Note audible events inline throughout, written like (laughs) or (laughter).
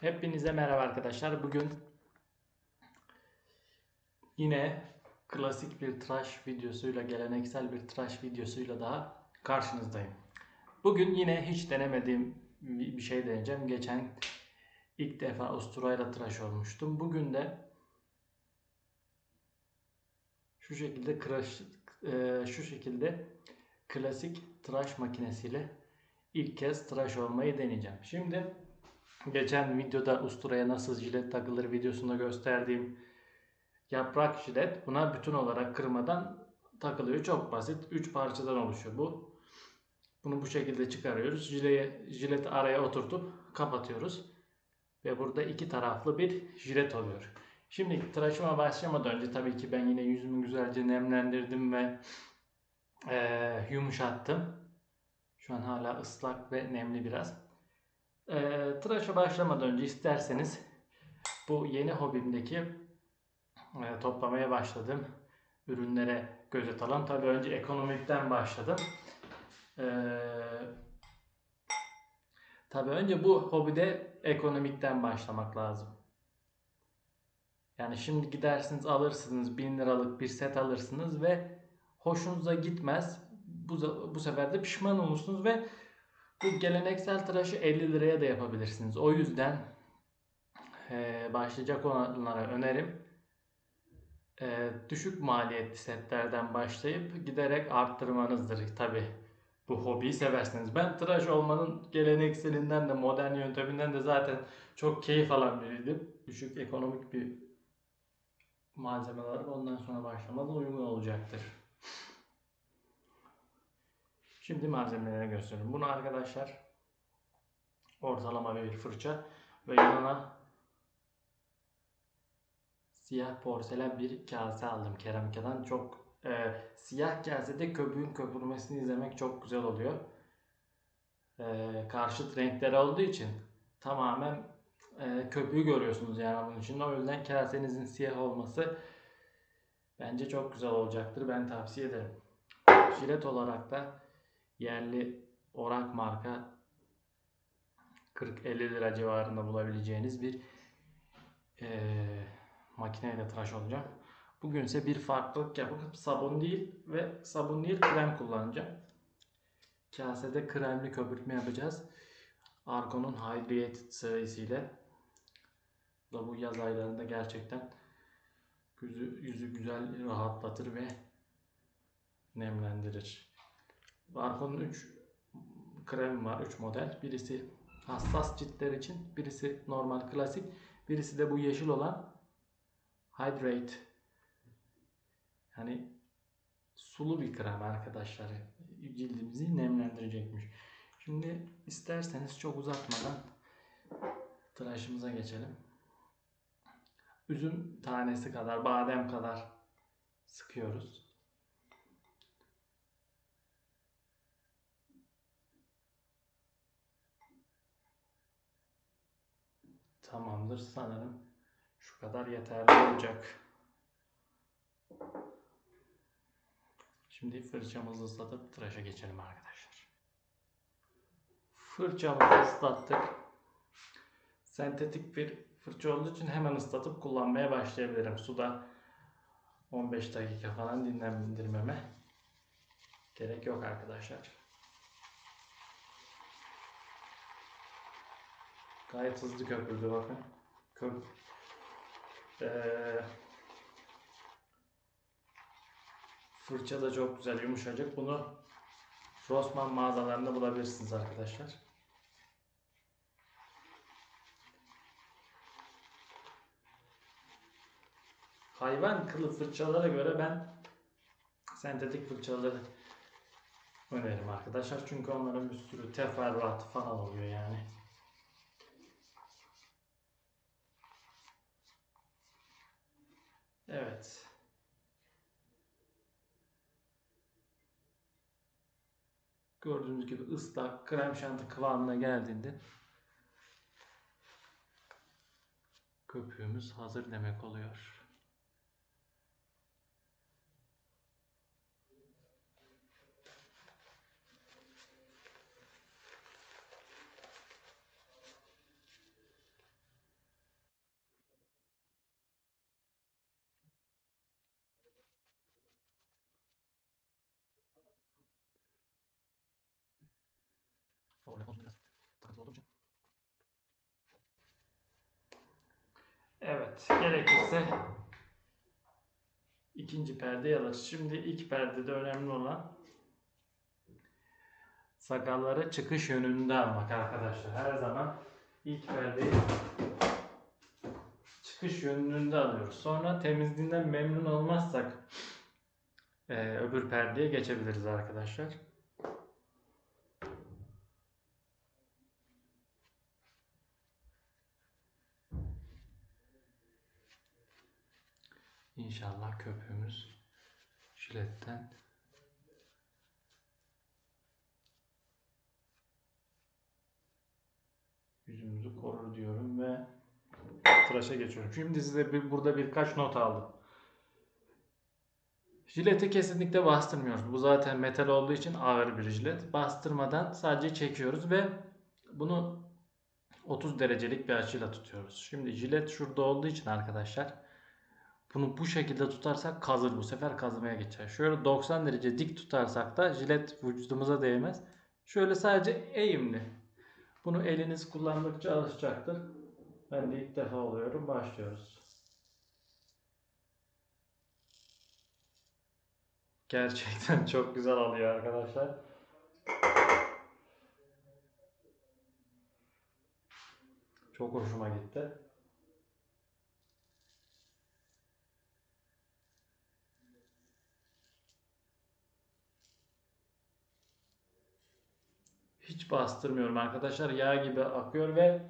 Hepinize merhaba arkadaşlar. Bugün yine klasik bir tıraş videosuyla, geleneksel bir tıraş videosuyla daha karşınızdayım. Bugün yine hiç denemediğim bir şey deneyeceğim. Geçen ilk defa usturayla tıraş olmuştum. Bugün de şu şekilde tıraş, e, şu şekilde klasik tıraş makinesiyle ilk kez tıraş olmayı deneyeceğim. Şimdi geçen videoda usturaya nasıl jilet takılır videosunda gösterdiğim yaprak jilet buna bütün olarak kırmadan takılıyor. Çok basit. 3 parçadan oluşuyor bu. Bunu bu şekilde çıkarıyoruz. Jileye, jileti araya oturtup kapatıyoruz. Ve burada iki taraflı bir jilet oluyor. Şimdi tıraşıma başlamadan önce tabii ki ben yine yüzümü güzelce nemlendirdim ve e, yumuşattım. Şu an hala ıslak ve nemli biraz. E, tıraşa başlamadan önce isterseniz bu yeni hobimdeki e, toplamaya başladım. Ürünlere göz atalım. Tabii önce ekonomikten başladım. E, tabii önce bu hobide ekonomikten başlamak lazım. Yani şimdi gidersiniz alırsınız 1000 liralık bir set alırsınız ve hoşunuza gitmez. Bu, bu sefer de pişman olursunuz ve bu geleneksel tıraşı 50 liraya da yapabilirsiniz. O yüzden e, başlayacak olanlara önerim e, düşük maliyetli setlerden başlayıp giderek arttırmanızdır. Tabi bu hobiyi seversiniz. Ben tıraş olmanın gelenekselinden de modern yönteminden de zaten çok keyif alan biriydim. Düşük ekonomik bir malzemeler ondan sonra başlamanız uygun olacaktır. Şimdi malzemeleri göstereyim. Bunu arkadaşlar ortalama bir fırça ve yanına siyah porselen bir kase aldım keramikadan. Çok e, siyah kasede köpüğün köpürmesini izlemek çok güzel oluyor. E, karşıt renkleri olduğu için tamamen e, köpüğü görüyorsunuz yani bunun için. O yüzden kasenizin siyah olması bence çok güzel olacaktır. Ben tavsiye ederim. Jilet olarak da yerli Orak marka 40-50 lira civarında bulabileceğiniz bir e, makineyle tıraş olacağım. Bugün ise bir farklılık yapıp sabun değil ve sabun değil krem kullanacağım. Kasede kremli köpürtme yapacağız. Argo'nun Hydrated serisiyle. Da bu yaz aylarında gerçekten yüzü, yüzü güzel rahatlatır ve nemlendirir. Argo'nun 3 krem var, 3 model. Birisi hassas ciltler için, birisi normal klasik, birisi de bu yeşil olan Hydrate. Yani sulu bir krem arkadaşlar. Cildimizi nemlendirecekmiş. Şimdi isterseniz çok uzatmadan tıraşımıza geçelim. Üzüm tanesi kadar, badem kadar sıkıyoruz. Tamamdır sanırım. Şu kadar yeterli olacak. Şimdi fırçamızı ıslatıp tıraşa geçelim arkadaşlar. Fırçamızı ıslattık. Sentetik bir fırça olduğu için hemen ıslatıp kullanmaya başlayabilirim. Suda 15 dakika falan dinlendirmeme gerek yok arkadaşlar. Gayet hızlı köpürdü bakın. Köp ee, fırça da çok güzel yumuşacık. Bunu Rossmann mağazalarında bulabilirsiniz arkadaşlar. Hayvan kılı fırçalara göre ben sentetik fırçaları öneririm arkadaşlar. Çünkü onların bir sürü teferruatı falan oluyor yani. Evet. Gördüğünüz gibi ıslak krem şanti kıvamına geldiğinde köpüğümüz hazır demek oluyor. Oraya koltuk biraz takıntılı olduğum. Evet, gerekirse ikinci perdeyi alırız. Şimdi ilk perdede önemli olan sakalları çıkış yönünde almak arkadaşlar. Her zaman ilk perdeyi çıkış yönünde alıyoruz. Sonra temizliğinden memnun olmazsak eee, öbür perdeye geçebiliriz arkadaşlar. İnşallah köpüğümüz jiletten yüzümüzü korur diyorum ve tıraşa geçiyorum. Şimdi size bir, burada birkaç not aldım. Jileti kesinlikle bastırmıyoruz. Bu zaten metal olduğu için ağır bir jilet. Bastırmadan sadece çekiyoruz ve bunu 30 derecelik bir açıyla tutuyoruz. Şimdi jilet şurada olduğu için arkadaşlar bunu bu şekilde tutarsak kazır bu sefer kazımaya geçer. Şöyle 90 derece dik tutarsak da jilet vücudumuza değmez. Şöyle sadece eğimli. Bunu eliniz kullandıkça alışacaktır. Ben de ilk defa oluyorum. Başlıyoruz. Gerçekten (laughs) çok güzel oluyor arkadaşlar. Çok hoşuma gitti. Hiç bastırmıyorum arkadaşlar. Yağ gibi akıyor ve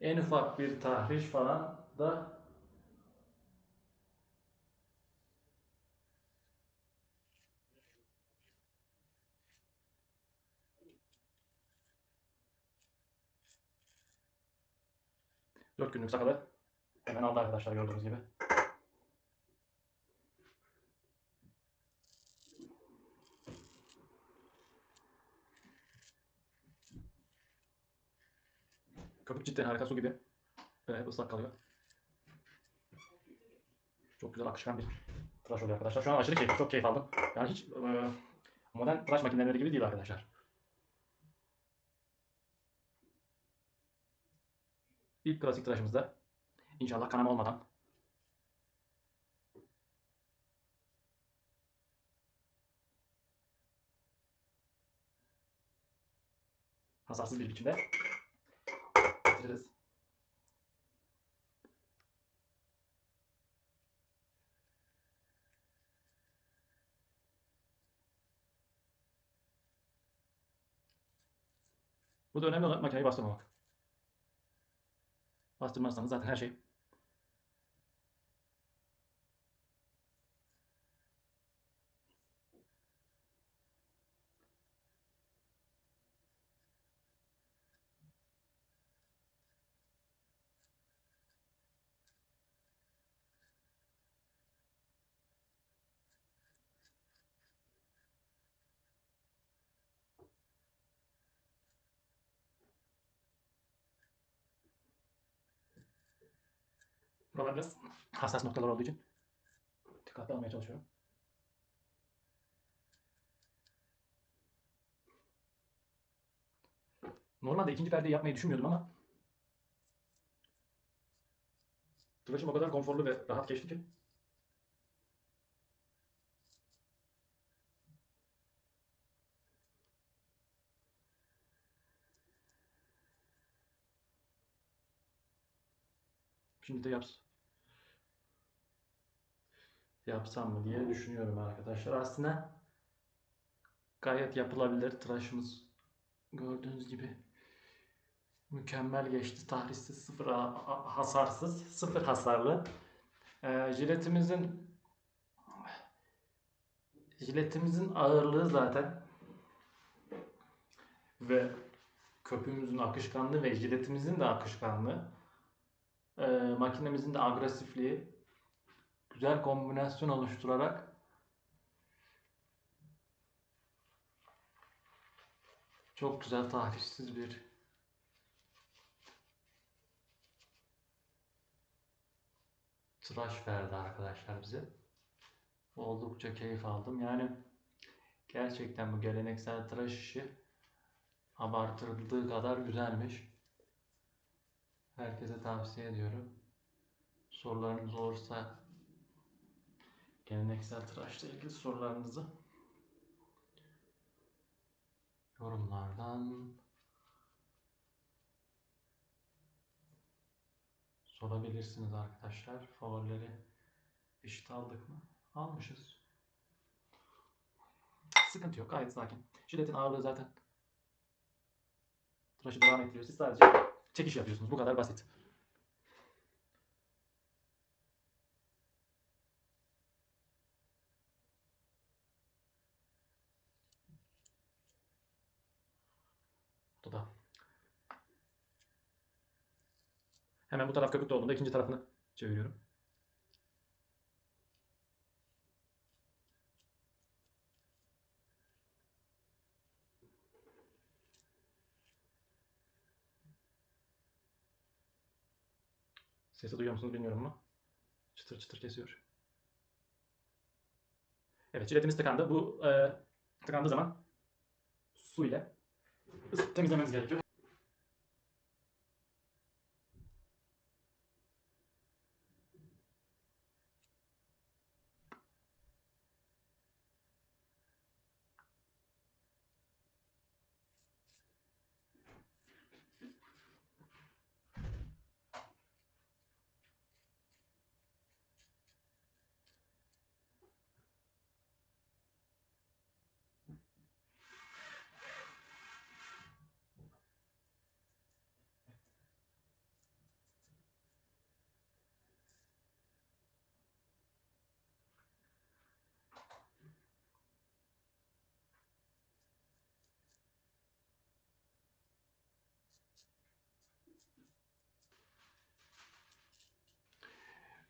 en ufak bir tahriş falan da Dört günlük sakalı hemen aldı arkadaşlar gördüğünüz gibi. Köpük cidden harika su gibi. Böyle ıslak kalıyor. Çok güzel akışkan bir tıraş oluyor arkadaşlar. Şu an aşırı keyif, çok keyif aldım. Yani hiç e, modern tıraş makineleri gibi değil arkadaşlar. İlk klasik tıraşımızda inşallah kanama olmadan hasarsız bir biçimde bitiririz. Bu da önemli olan makineyi bastırmamak. Bastırmazsanız zaten her şey Buralar biraz hassas noktalar olduğu için. Dikkatli almaya çalışıyorum. Normalde ikinci perdeyi yapmayı düşünmüyordum ama tıraşım o kadar konforlu ve rahat geçti ki. Şimdi de yaps yapsam mı diye düşünüyorum arkadaşlar. Aslında gayet yapılabilir. Tıraşımız gördüğünüz gibi mükemmel geçti. Tahrişsiz, sıfır ha- ha- hasarsız, sıfır hasarlı. Ee, jiletimizin jiletimizin ağırlığı zaten ve köpüğümüzün akışkanlığı ve jiletimizin de akışkanlığı e, makinemizin de agresifliği güzel kombinasyon oluşturarak çok güzel tahrişsiz bir tıraş verdi arkadaşlar bize. Oldukça keyif aldım. Yani gerçekten bu geleneksel tıraş işi abartıldığı kadar güzelmiş. Herkese tavsiye ediyorum. Sorularınız olursa geleneksel tıraşla ilgili sorularınızı yorumlardan sorabilirsiniz arkadaşlar. Favorileri eşit aldık mı? Almışız. Sıkıntı yok. Gayet sakin. Jiletin ağırlığı zaten tıraşı devam ettiriyor. Siz sadece çekiş yapıyorsunuz. Bu kadar basit. Bu da. Hemen bu taraf köpüklü olduğunda ikinci tarafını çeviriyorum. Sesi duyuyor musunuz bilmiyorum ama çıtır çıtır kesiyor. Evet jiletimiz tıkandı. Bu e, tıkandığı zaman su ile temizlememiz gerekiyor.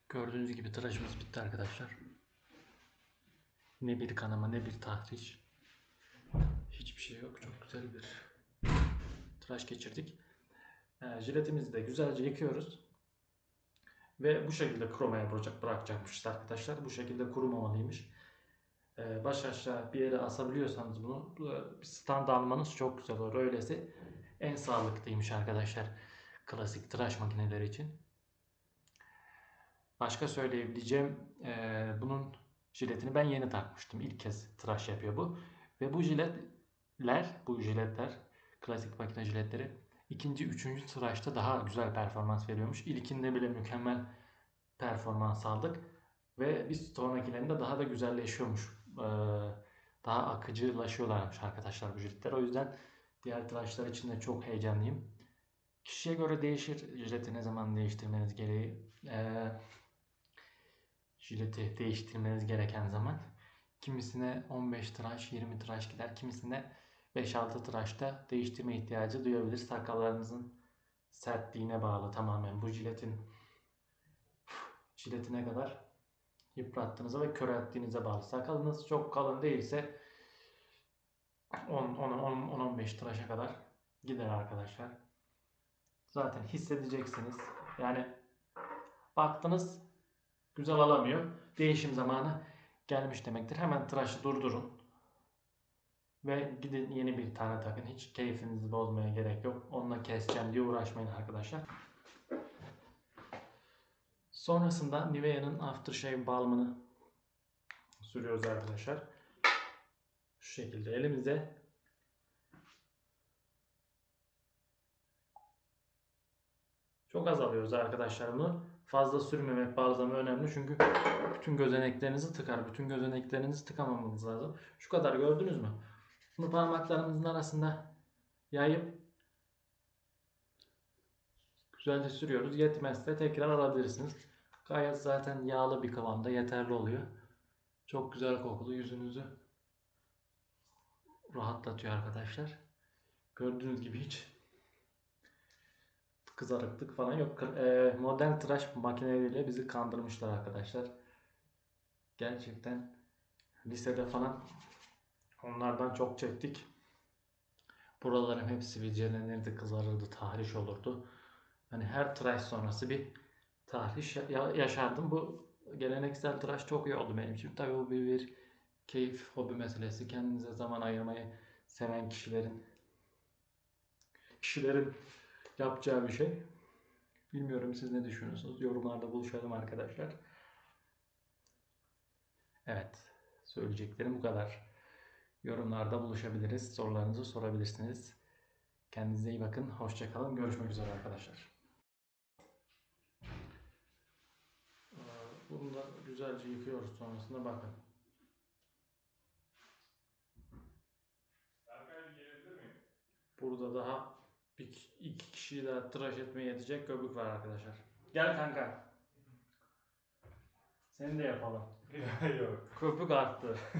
Gördüğünüz gibi tıraşımız bitti arkadaşlar. Ne bir kanama ne bir tahriş. Hiçbir şey yok. Çok güzel bir tıraş geçirdik. Ee, jiletimizi de güzelce yıkıyoruz. Ve bu şekilde bırakacak, bırakacakmışız arkadaşlar. Bu şekilde kurumamalıymış. Ee, baş aşağı bir yere asabiliyorsanız bunu bu- bir stand almanız çok güzel olur. Öylesi en sağlıklıymış arkadaşlar. Klasik tıraş makineleri için. Başka söyleyebileceğim eee, bunun jiletini ben yeni takmıştım. İlk kez tıraş yapıyor bu. Ve bu jiletler, bu jiletler, klasik makine jiletleri ikinci, üçüncü tıraşta daha güzel performans veriyormuş. İlkinde bile mükemmel performans aldık. Ve bir sonrakilerinde daha da güzelleşiyormuş. Eee, daha akıcılaşıyorlarmış arkadaşlar bu jiletler. O yüzden diğer tıraşlar için de çok heyecanlıyım. Kişiye göre değişir jileti ne zaman değiştirmeniz gereği. Eee jileti değiştirmeniz gereken zaman. Kimisine 15 tıraş, 20 tıraş gider. Kimisine 5-6 tıraşta değiştirme ihtiyacı duyabilir. Sakallarınızın sertliğine bağlı tamamen bu jiletin jiletine kadar yıprattığınıza ve körelttiğinize bağlı. Sakalınız çok kalın değilse 10-15 tıraşa kadar gider arkadaşlar. Zaten hissedeceksiniz. Yani baktınız güzel alamıyor. Değişim zamanı gelmiş demektir. Hemen tıraşı durdurun. Ve gidin yeni bir tane takın. Hiç keyfinizi bozmaya gerek yok. Onunla keseceğim diye uğraşmayın arkadaşlar. Sonrasında Nivea'nın Aftershave balmını sürüyoruz arkadaşlar. Şu şekilde elimize çok az alıyoruz arkadaşlar bunu. Fazla sürmemek bazen önemli çünkü bütün gözeneklerinizi tıkar. Bütün gözeneklerinizi tıkamamanız lazım. Şu kadar gördünüz mü? Bunu parmaklarımızın arasında yayıp güzelce sürüyoruz. Yetmezse tekrar alabilirsiniz. Gayet zaten yağlı bir kıvamda yeterli oluyor. Çok güzel kokulu yüzünüzü rahatlatıyor arkadaşlar. Gördüğünüz gibi hiç kızarıklık falan yok. E, modern tıraş makineleriyle bizi kandırmışlar arkadaşlar. Gerçekten lisede falan onlardan çok çektik. Buraların hepsi videolenirdi, kızarırdı, tahriş olurdu. Hani her tıraş sonrası bir tahriş ya- yaşardım. Bu geleneksel tıraş çok iyi oldu benim için. Tabii bu bir, bir keyif, hobi meselesi. Kendinize zaman ayırmayı seven kişilerin kişilerin yapacağı bir şey. Bilmiyorum siz ne düşünüyorsunuz? Yorumlarda buluşalım arkadaşlar. Evet. Söyleyeceklerim bu kadar. Yorumlarda buluşabiliriz. Sorularınızı sorabilirsiniz. Kendinize iyi bakın. Hoşçakalın. Görüşmek üzere arkadaşlar. Ee, Bunu da güzelce yıkıyoruz sonrasında bakın. Burada daha bir, iki kişiyi daha tıraş etmeye yetecek köpük var arkadaşlar. Gel kanka. Seni de yapalım. (laughs) Yok. Köpük arttı.